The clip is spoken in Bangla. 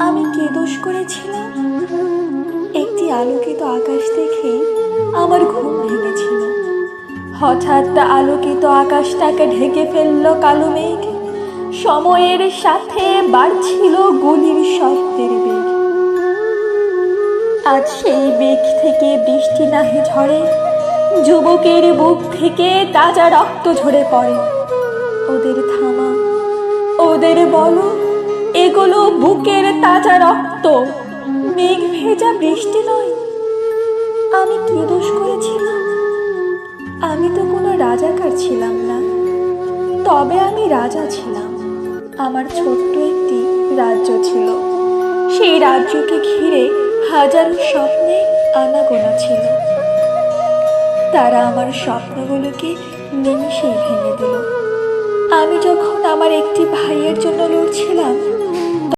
আমি কি দোষ করেছিলাম? একটি আলোকিত আকাশ দেখে আমার ঘুম ভেঙেছিল। হঠাৎ আলোকিত আকাশটাকে ঢেকে ফেলল কালো মেঘ। সময়ের সাথে বাড়ছিল গুলির শব্দের বেগ। আজ সেই বেগ থেকে বৃষ্টি নাহি ঝরে। যুবকের বুক থেকে তাজা রক্ত ঝরে পড়ে। ওদের থামা, ওদের বলো এগুলো বুকের তাজা রক্ত। মেঘ ভেজা বৃষ্টি নয়। আমি কি দোষ করেছিলাম? আমি তো কোনো রাজাকার ছিলাম না। তবে আমি রাজা ছিলাম। আমার ছোট্ট একটি রাজ্য ছিল। সেই রাজ্যকে ঘিরে হাজারো স্বপ্নে আনাগোনা ছিল। তারা আমার স্বপ্নগুলোকে নিমিষেই ভেঙে দিল। আমি যখন আমার একটি ভাইয়ের জন্য